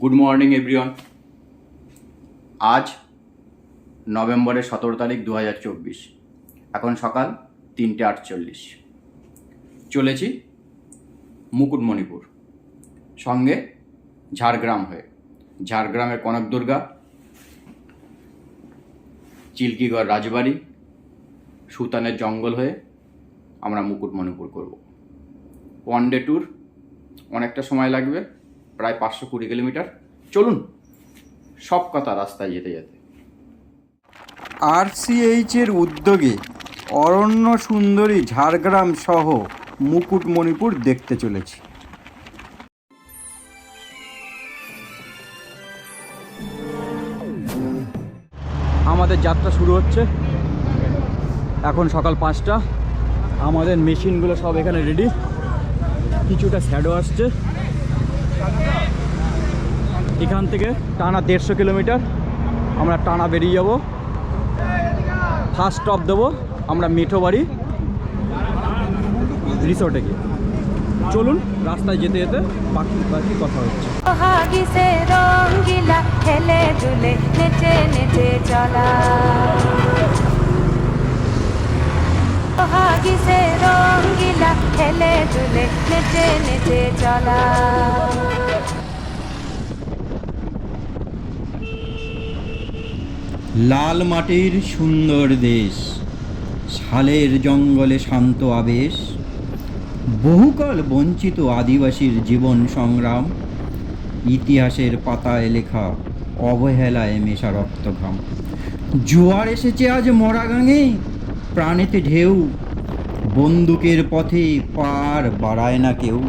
Good morning everyone আজ নভেম্বরের সতেরো তারিখ দু হাজার চব্বিশ। এখন সকাল তিনটে আটচল্লিশ। চলেছি মুকুটমণিপুর। সঙ্গে ঝাড়গ্রাম হয়ে। ঝাড়গ্রামের কনক দুর্গা চিল্কিগড় রাজবাড়ি সুতানের জঙ্গল হয়ে আমরা মুকুটমণিপুর করব। ওয়ান ডে ট্যুর অনেকটা সময় লাগবে। প্রায় পাঁচশো কুড়ি কিলোমিটার। চলুন সব কথা রাস্তায় যেতে যেতে। আরসিএইচ এর উদ্যোগে অরণ্য সুন্দরী ঝাড়গ্রাম সহ মুকুটমণিপুর দেখতে চলেছি। আমাদের যাত্রা শুরু হচ্ছে। এখন সকাল পাঁচটা। আমাদের মেশিনগুলো সব এখানে রেডি কিছুটা শ্যাডো আসছে। এখান থেকে টানা দেড়শো কিলোমিটার আমরা টানা বেরিয়ে যাব। ফার্স্ট স্টপ দেবো আমরা মিঠো বাড়ি রিসোর্টে গিয়ে। চলুন রাস্তায় যেতে যেতে বাকি বাকি কথা হচ্ছে। খেলে রঙ্গিলা খেলে চলা। লাল মাটির সুন্দর দেশ, শালের জঙ্গলে শান্ত আবেশ, বহুকাল বঞ্চিত আদিবাসীর জীবন সংগ্রাম, ইতিহাসের পাতায় লেখা অবহেলায় মেশা রক্তঘাম। জোয়ার এসেছে আজ মরা মরাগাঙে, প্রাণেতে ঢেউ, বন্দুকের পথে পার বাড়ায় না কেউ।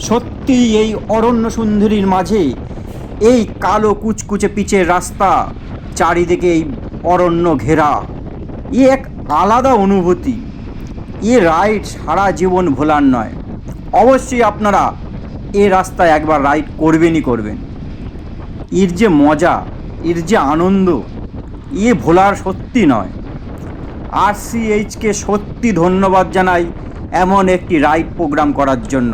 সত্যি এই অরণ্য সুন্দরীর মাঝে এই কালো কুচকুচে পিচের রাস্তা চারিদিকে এই অরণ্য ঘেরা। এ এক আলাদা অনুভূতি। এ রাইড সারা জীবন ভোলার নয়। অবশ্যই আপনারা এ রাস্তায় একবার রাইড করবেনই করবেন। এর যে মজা, এর যে আনন্দ, এ ভোলার সত্যি নয়। আর সিএইচকে সত্যি ধন্যবাদ জানাই এমন একটি রাইড প্রোগ্রাম করার জন্য।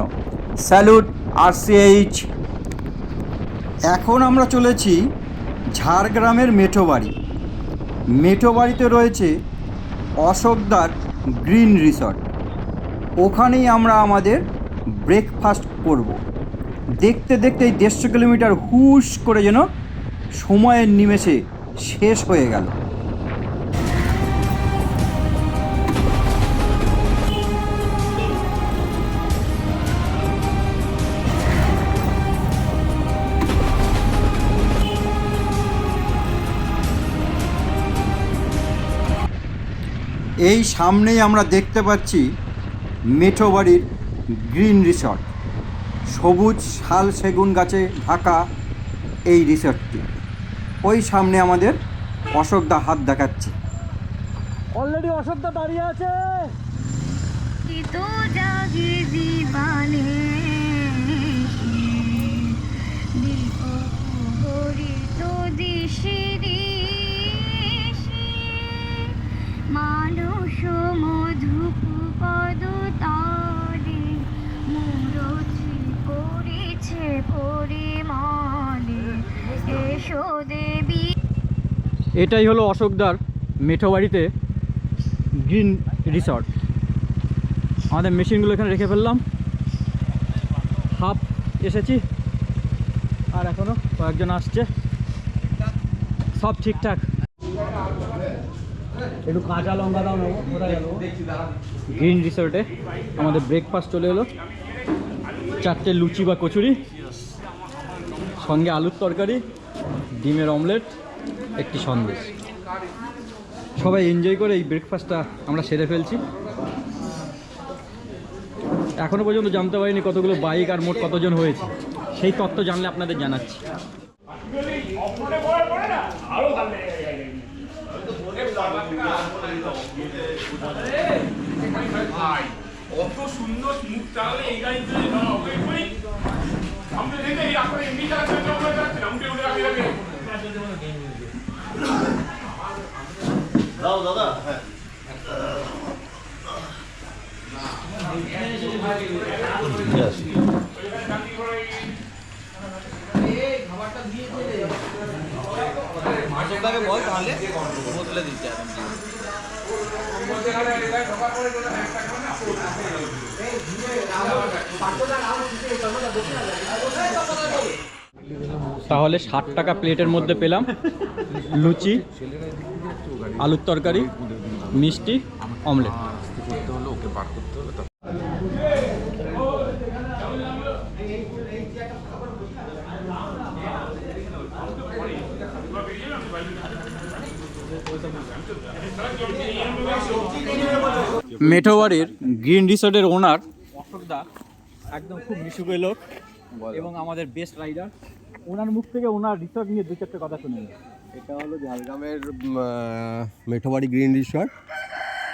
স্যালুট আর সিএইচ এখন আমরা চলেছি ঝাড়গ্রামের মেঠোবাড়ি। মেঠোবাড়িতে রয়েছে অশোকদার গ্রিন রিসর্ট। ওখানেই আমরা আমাদের ব্রেকফাস্ট করব। দেখতে দেখতে এই দেড়শো কিলোমিটার হুশ করে যেন সময়ের নিমেষে শেষ হয়ে গেল। এই সামনেই আমরা দেখতে পাচ্ছি মেঠো বাড়ির গ্রিন রিসর্ট। সবুজ শাল সেগুন গাছে ঢাকা এই রিসর্টটি। ওই সামনে আমাদের অশোকদা হাত দেখাচ্ছে। অলরেডি অশোকদা দাঁড়িয়ে আছে। তো মানুষ মধুপ পদ তারে মুরছি করেছে পরিমালে। এসো দেবী। এটাই হলো অশোকদার মেঠো বাড়িতে গ্রিন রিসর্ট। আমাদের মেশিনগুলো এখানে রেখে ফেললাম। হাফ এসেছি। আর এখনও কয়েকজন আসছে। সব ঠিকঠাক। একটু কাঁচা লঙ্কা দাও নেব কোথায় গেল? গ্রিন রিসর্টে আমাদের ব্রেকফাস্ট চলে এলো। চারটে লুচি বা কচুরি, সঙ্গে আলুর তরকারি, ডিমের অমলেট একটি সন্দেশ। সবাই এনজয় করে এই ব্রেকফাস্টটা আমরা সেরে ফেলছি। এখনও পর্যন্ত জানতে পারিনি কতগুলো বাইক আর মোট কতজন হয়েছে। সেই তথ্য জানলে আপনাদের জানাচ্ছি। অত সুন্দর মুখ চালালে এই করি আমরা দেখে এই আপনার এমনি চালাচ্ছে আমরা চালাচ্ছি না উঠে উঠে রাখি রাখি Yes. অশোকদাকে বল তাহলে। বোতলে দিতে এখন তাহলে ষাট টাকা প্লেটের মধ্যে পেলাম লুচি আলুর তরকারি মিষ্টি অমলেট। মেঠোবাড়ির গ্রিন রিসোর্টের ওনার অশোকদা একদম খুব মিশুকে লোক এবং আমাদের বেস্ট রাইডার ওনার মুখ থেকে ওনার রিসোর্ট নিয়ে দু চারটে কথা শুনে এটা হলো ঝাড়গ্রামের মেঠোবাড়ি গ্রিন রিসর্ট।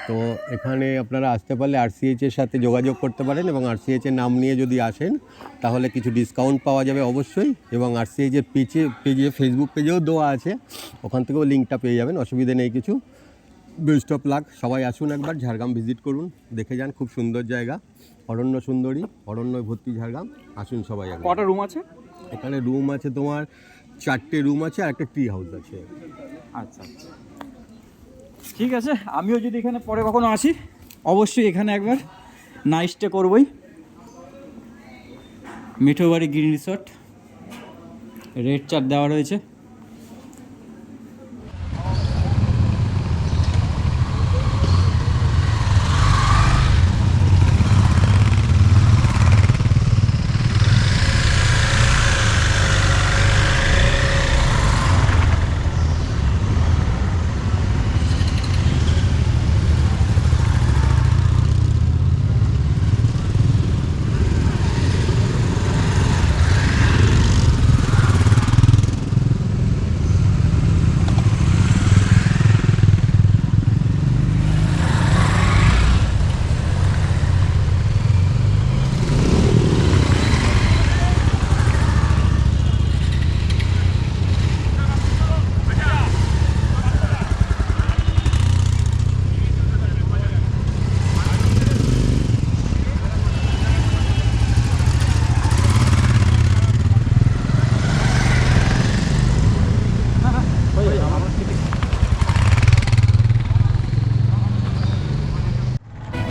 তো এখানে আপনারা আসতে পারলে আরসিএইচ এর সাথে যোগাযোগ করতে পারেন এবং আরসিএইচ এর নাম নিয়ে যদি আসেন তাহলে কিছু ডিসকাউন্ট পাওয়া যাবে অবশ্যই এবং আরসিএইচ এর পেজে পেজে ফেসবুক পেজেও দেওয়া আছে। ওখান থেকেও লিঙ্কটা পেয়ে যাবেন অসুবিধা নেই কিছু। বেস্ট অফ লাক সবাই আসুন একবার ঝাড়গ্রাম ভিজিট করুন দেখে যান খুব সুন্দর জায়গা। অরণ্য সুন্দরী অরণ্য ভর্তি ঝাড়গ্রাম। আসুন সবাই কটা রুম আছে? এখানে রুম আছে তোমার চারটে রুম আছে আর একটা ট্রি হাউস আছে। আচ্ছা আচ্ছা। ঠিক আছে আমিও যদি এখানে পরে কখনো আসি অবশ্যই এখানে একবার। নাইট স্টে করবই। Mithobari green resort rate chart দেওয়া রয়েছে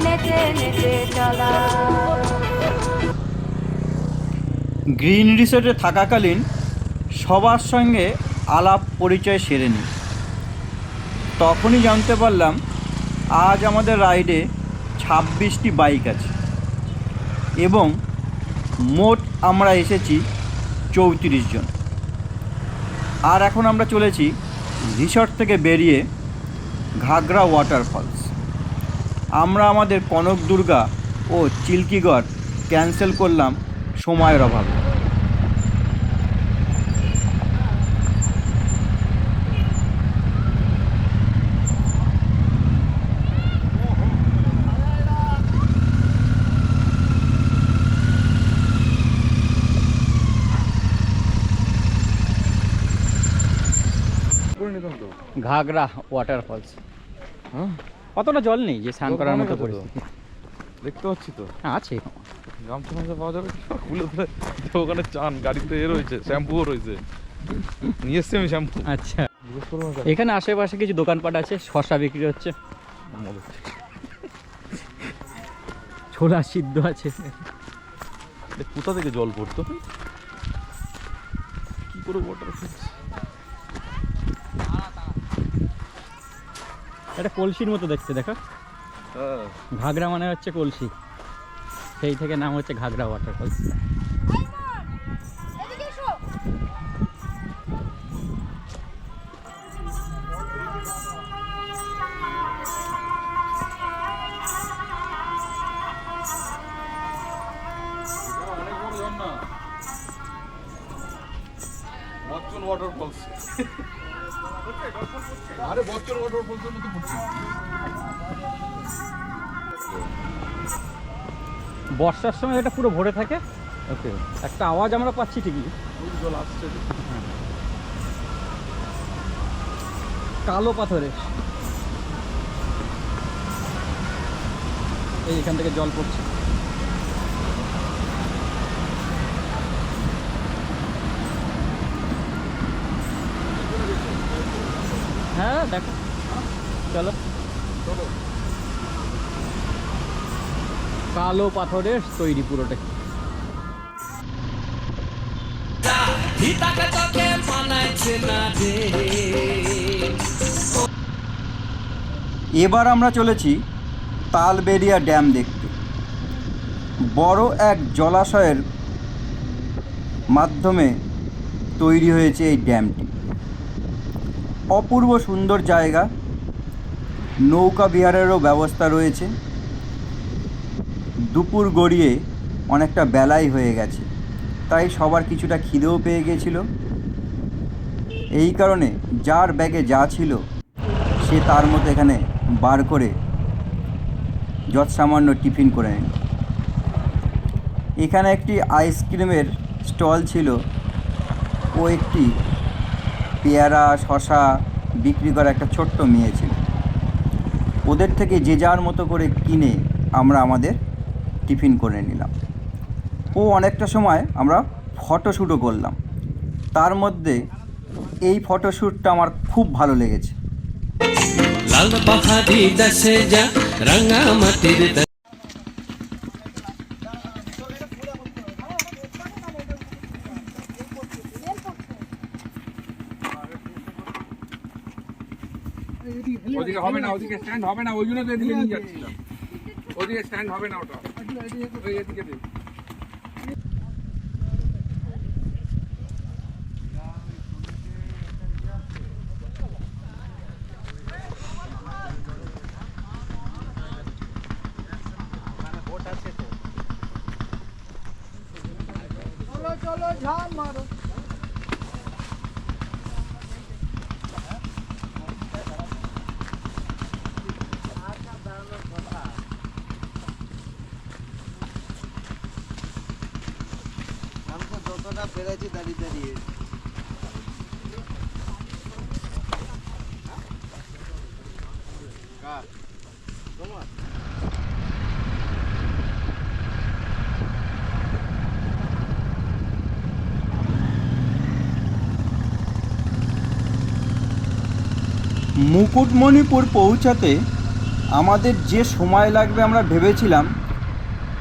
নেচে নেচে চলা গ্রিন রিসোর্টে থাকাকালীন সবার সঙ্গে আলাপ পরিচয় সেরে নিই তখনই জানতে পারলাম আজ আমাদের রাইডে ছাব্বিশটি বাইক আছে এবং মোট আমরা এসেছি চৌত্রিশ জন। আর এখন আমরা চলেছি রিসর্ট থেকে বেরিয়ে ঘাগরা ওয়াটারফলস আমরা আমাদের কনক দুর্গা ও চিল্কিগড় ক্যান্সেল করলাম সময়ের অভাবে। ঘাগরা ওয়াটারফলস অতটা জল নেই যে স্নান করার মতো পরিস্থিতি। দেখতে পাচ্ছি তো। আছে। গামছা মামছা পাওয়া যাবে? খুলে ধরে ওখানে চান গাড়িতে এ রয়েছে শ্যাম্পুও রয়েছে। নিয়ে এসছি আমি শ্যাম্পু। আচ্ছা। এখানে আশেপাশে কিছু দোকানপাট আছে শশা বিক্রি হচ্ছে। ছোলা সিদ্ধ আছে। কোথা থেকে জল পড়তো? কি করে ওয়াটার এটা কলসির মতো দেখতে দেখা। ঘাগরা মানে হচ্ছে কলসি। সেই থেকে নাম হচ্ছে ঘাগরা ওয়াটারফলস আরে পড়ছে। বর্ষার সময় এটা পুরো ভরে থাকে। ওকে একটা আওয়াজ আমরা পাচ্ছি ঠিকই। জল আসছে। কালো পাথরের এই এখান থেকে জল পড়ছে। দেখো। চলো। কালো পাথরের তৈরি পুরোটাই। এবার আমরা চলেছি তালবেরিয়া ড্যাম দেখতে। বড় এক জলাশয়ের মাধ্যমে তৈরি হয়েছে এই ড্যামটি। অপূর্ব সুন্দর জায়গা। নৌকা বিহারেরও ব্যবস্থা রয়েছে। দুপুর গড়িয়ে অনেকটা বেলাই হয়ে গেছে। তাই সবার কিছুটা খিদেও পেয়ে গেছিল। এই কারণে যার ব্যাগে যা ছিল, সে তার মতো এখানে বার করে যৎসামান্য টিফিন করে নিল এখানে একটি আইসক্রিমের স্টল ছিল। ও একটি পেয়ারা শশা বিক্রি করা একটা ছোট্ট মেয়ে ছিল। ওদের থেকে যে যার মতো করে কিনে আমরা আমাদের টিফিন করে নিলাম। ও অনেকটা সময় আমরা ফটোশ্যুটও করলাম। তার মধ্যে এই ফটোশ্যুটটা আমার খুব ভালো লেগেছে দেশে ওদিকে স্ট্যান্ড হবে না ওই জন্য ওদিকে স্ট্যান্ড হবে না ওটা। ওই এদিকে দে। মুকুটমণিপুর পৌঁছাতে আমাদের যে সময় লাগবে আমরা ভেবেছিলাম,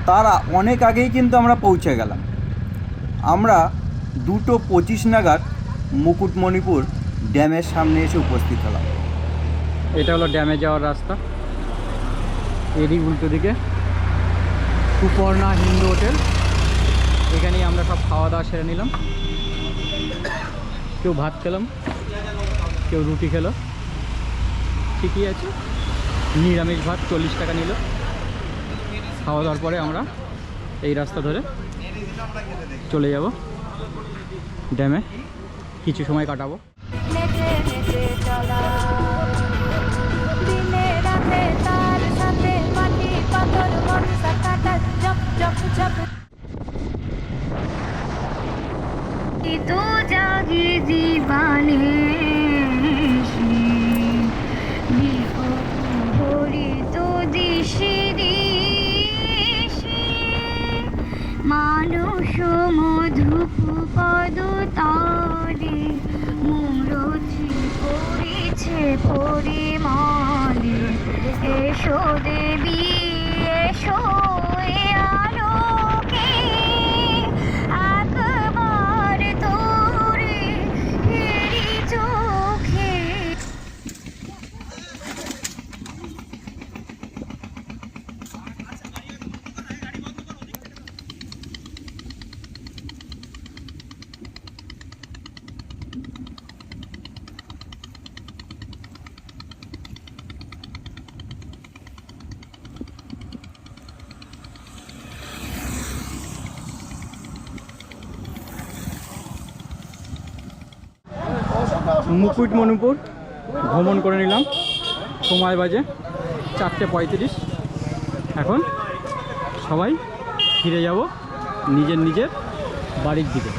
তার অনেক আগেই কিন্তু আমরা পৌঁছে গেলাম। আমরা দুটো পঁচিশ নাগাদ মুকুটমণিপুর ড্যামের সামনে এসে উপস্থিত হলাম। এটা হলো ড্যামে যাওয়ার রাস্তা। এরই উল্টো দিকে সুপর্ণা হিন্দু হোটেল। এখানেই আমরা সব খাওয়া দাওয়া সেরে নিলাম। কেউ ভাত খেলাম, কেউ রুটি খেলো। ঠিকই আছে। নিরামিষ ভাত চল্লিশ টাকা নিল। খাওয়া দাওয়ার পরে আমরা এই রাস্তা ধরে চলে যাব। ড্যামে কিছু সময় কাটাবো। মুকুটমণিপুর ভ্রমণ করে নিলাম। সময় বাজে চারটে পঁয়ত্রিশ। এখন সবাই ফিরে যাব নিজের নিজের বাড়ির দিকে।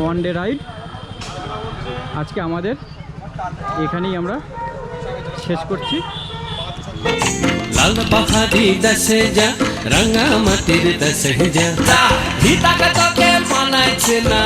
ওয়ান ডে রাইড আজকে আমাদের এখানেই আমরা শেষ করছি। যা রাঙা মাটির না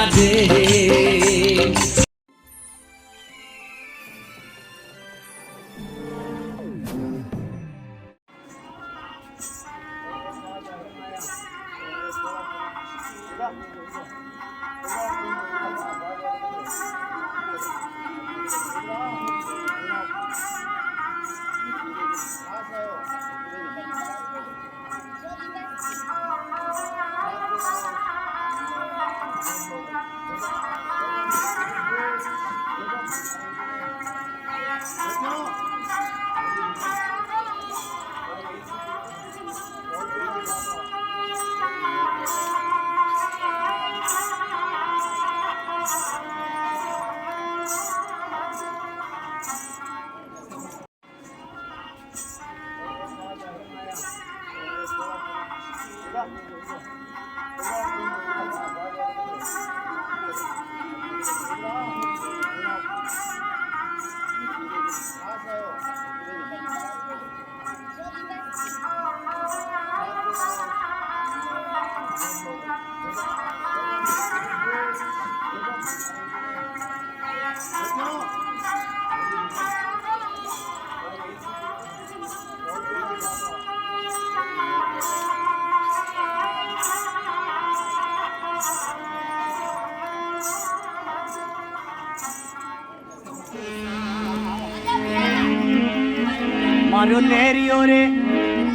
રે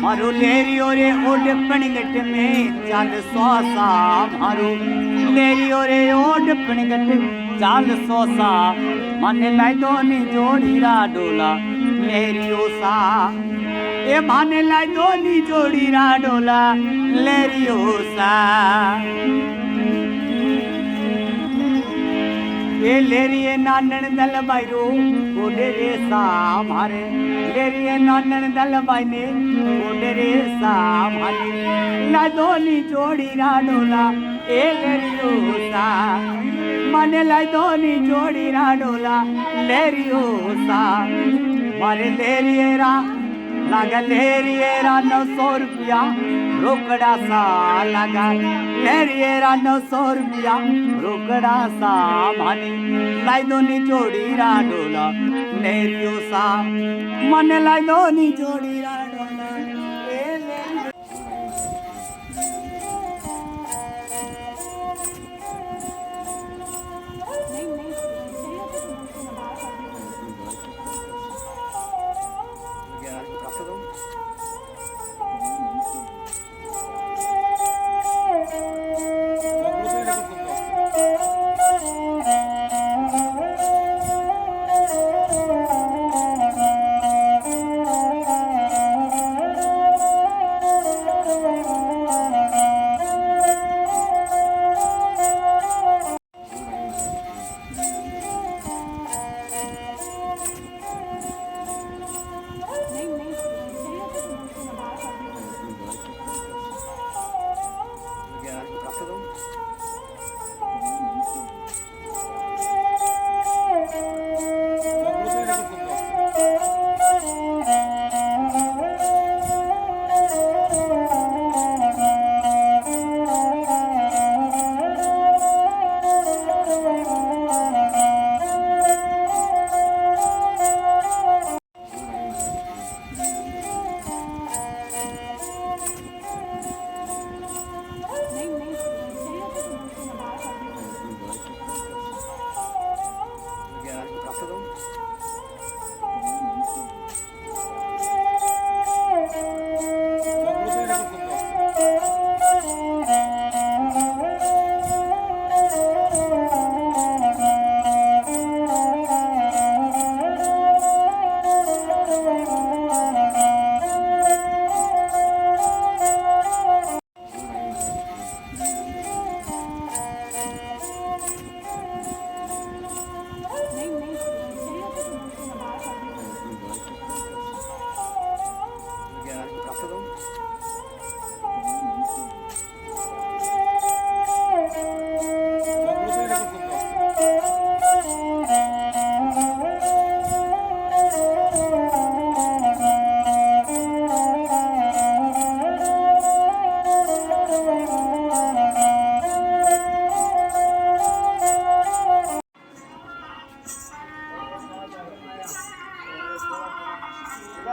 મારો લેરિયો રે ઓડ પણગટ મે ચાલ સોસા મારો લેરિયો રે ઓડ પણગટ ચાલ સોસા મને લાયદો ની જોડી રા ડોલા લેરિયો સા એ મને લાયદો ની જોડી રા ડોલા લેરિયો સા એ લેરીએ નાનણ દલબાઈ ઓડે રે સા મારે લેરીએ નાનણ દલબાઈ ને ઓડે રે સા મારે લાદોની જોડી રાડોલા, એ લેરીઓ સા મને લાદોની જોડી રાડોલા લેરીઓ સા મારે લેરીએ રા, લાગ લેરીએ રા નવસો રૂપિયા. રોકડા સા લાગા નેરિયેરા નવસો રૂપિયા રોકડા સા માની. લાયદો ની જોડી રા ડોલા નેરિયો સા મને લાયદો ની જોડી રા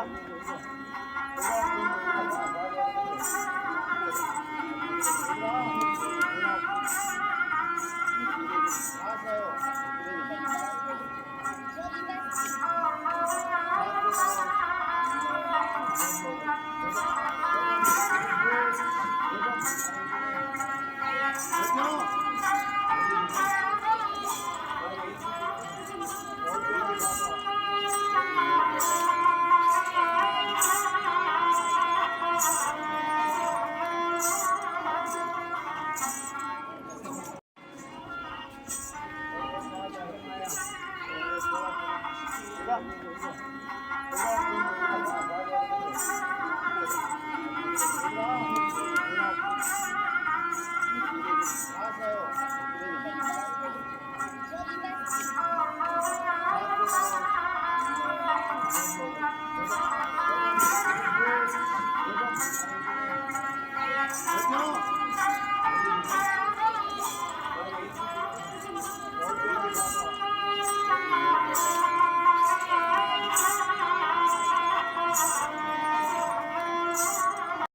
到你面前。了。